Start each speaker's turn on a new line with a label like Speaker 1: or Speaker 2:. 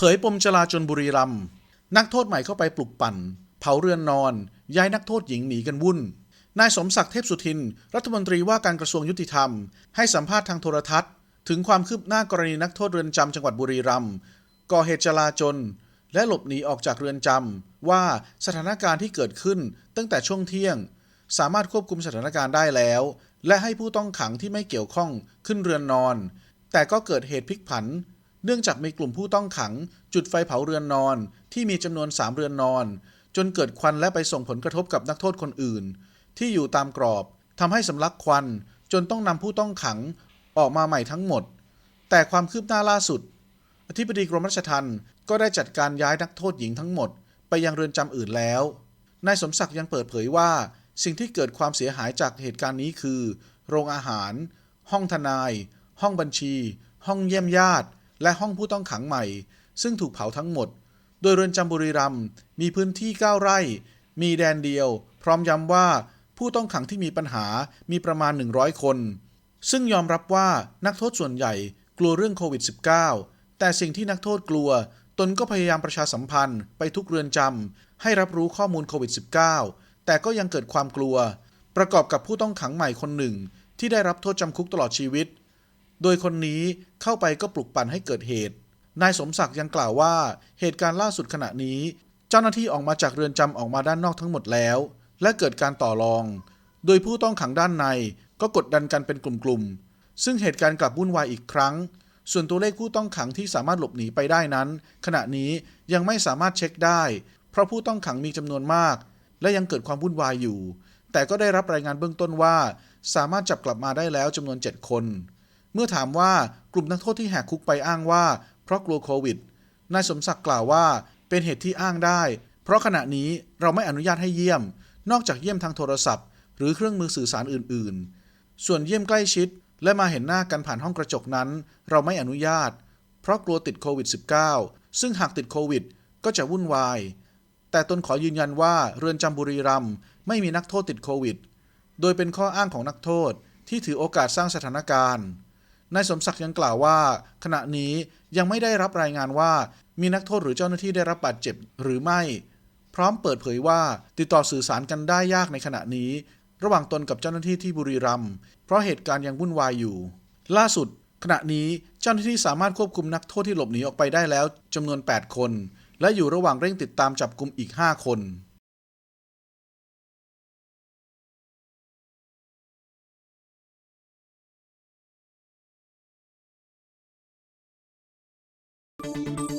Speaker 1: เผยปมจลาจนบุรีรัมย์นักโทษใหม่เข้าไปปลุกปั่น เผาเรือนนอน ย้ายนักโทษหญิงหนีกันวุ่น นายสมศักดิ์เทพสุทิน รัฐมนตรีว่าการกระทรวงยุติธรรม ให้สัมภาษณ์ทางโทรทัศน์ ถึงความคืบหน้ากรณีนักโทษเรือนจำจังหวัดบุรีรัมย์ก่อเหตุจลาจลและหลบหนีออกจากเรือนจำว่าสถานการณ์ที่เกิดขึ้นตั้งแต่ช่วงเที่ยง สามารถควบคุมสถานการณ์ได้แล้ว และให้ผู้ต้องขังที่ไม่เกี่ยวข้องขึ้นเรือนนอน แต่ก็เกิดเหตุพลิกผัน เนื่องจากมีกลุ่มผู้ต้องขัง จุดไฟเผาเรือนนอน ที่มีจำนวน3เรือนนอน จนเกิดควันและไปส่งผลกระทบกับนักโทษคนอื่น ที่อยู่ตามกรอบทำให้สำลักควัน จนต้องนำผู้ต้องขังออกมาใหม่ทั้งหมด แต่ความคืบหน้าล่าสุด อธิบดีกรมราชทัณฑ์ก็ได้จัดการย้ายนักโทษหญิงทั้งหมด ไปยังเรือนจำอื่นแล้ว นายสมศักดิ์ยังเปิดเผยว่า สิ่งที่เกิดความเสียหายจากเหตุการณ์นี้คือ โรงอาหาร ห้องทนาย ห้องบัญชี ห้องเยี่ยมญาติ และห้องผู้ต้องขังใหม่ ซึ่งถูกเผาทั้งหมด โดยเรือนจำบุรีรัมย์มีพื้นที่ 9 ไร่ มีแดนเดียว พร้อมย้ำว่าผู้ต้องขังที่มีปัญหามีประมาณ 100 คน ซึ่งยอมรับว่านักโทษส่วนใหญ่กลัวเรื่องโควิด -19 แต่สิ่งที่นักโทษกลัว ตนก็พยายามประชาสัมพันธ์ไปทุกเรือนจำให้รับรู้ข้อมูลโควิด -19 แต่ก็ยังเกิดความกลัว ประกอบกับผู้ต้องขังใหม่คนหนึ่ง ที่ได้รับโทษจำคุกตลอดชีวิต โดยคนนี้เข้าไปก็ปลุกปั่นให้เกิดเหตุ นายสมศักดิ์ยังกล่าวว่า เหตุการณ์ล่าสุดขณะนี้ เจ้าหน้าที่ออกมาจากเรือนจำออกมาด้านนอกทั้งหมดแล้ว และเกิดการต่อรอง โดยผู้ต้องขังด้านในก็กดดันกันเป็นกลุ่มๆ ซึ่งเหตุการณ์กลับวุ่นวายอีกครั้ง ส่วนตัวเลขผู้ต้องขังที่สามารถหลบหนีไปได้นั้น ขณะนี้ยังไม่สามารถเช็คได้ เพราะผู้ต้องขังมีจำนวนมาก และยังเกิดความวุ่นวายอยู่ แต่ก็ได้รับรายงานเบื้องต้นว่า สามารถจับกลับมาได้แล้วจำนวน 7 คน มื่อถามว่ากลุ่มนักโทษที่แหกคุกไปอ้างว่า เพราะกลัวโควิด นายสมศักดิ์กล่าวว่าเป็นเหตุที่อ้างได้ เพราะขณะนี้เราไม่อนุญาตให้เยี่ยม นอกจากเยี่ยมทางโทรศัพท์ หรือเครื่องมือสื่อสารอื่น ๆ ส่วนเยี่ยมใกล้ชิด และมาเห็นหน้ากันผ่านห้องกระจกนั้น เราไม่อนุญาต เพราะกลัวติดโควิด -19 ซึ่งหากติดโควิด ก็จะวุ่นวาย แต่ตนขอยืนยันว่าเรือนจำบุรีรัมย์ไม่มีนักโทษติดโควิด โดยเป็นข้ออ้างของนักโทษที่ถือโอกาสสร้างสถานการณ์ นายสมศักดิ์ยังกล่าวว่า ขณะนี้ยังไม่ได้รับรายงานว่า มีนักโทษหรือเจ้าหน้าที่ได้รับบาดเจ็บหรือไม่ พร้อมเปิดเผยว่าติดต่อสื่อสารกันได้ยากในขณะนี้ ระหว่างตนกับเจ้าหน้าที่ที่บุรีรัมย์เพราะเหตุการณ์ยังวุ่นวายอยู่ ล่าสุด ขณะนี้เจ้าหน้าที่สามารถควบคุมนักโทษที่หลบหนีออกไปได้แล้วจำนวน 8 คน และอยู่ระหว่างเร่งติดตามจับกลุ่มอีก 5 คน
Speaker 2: Thank you.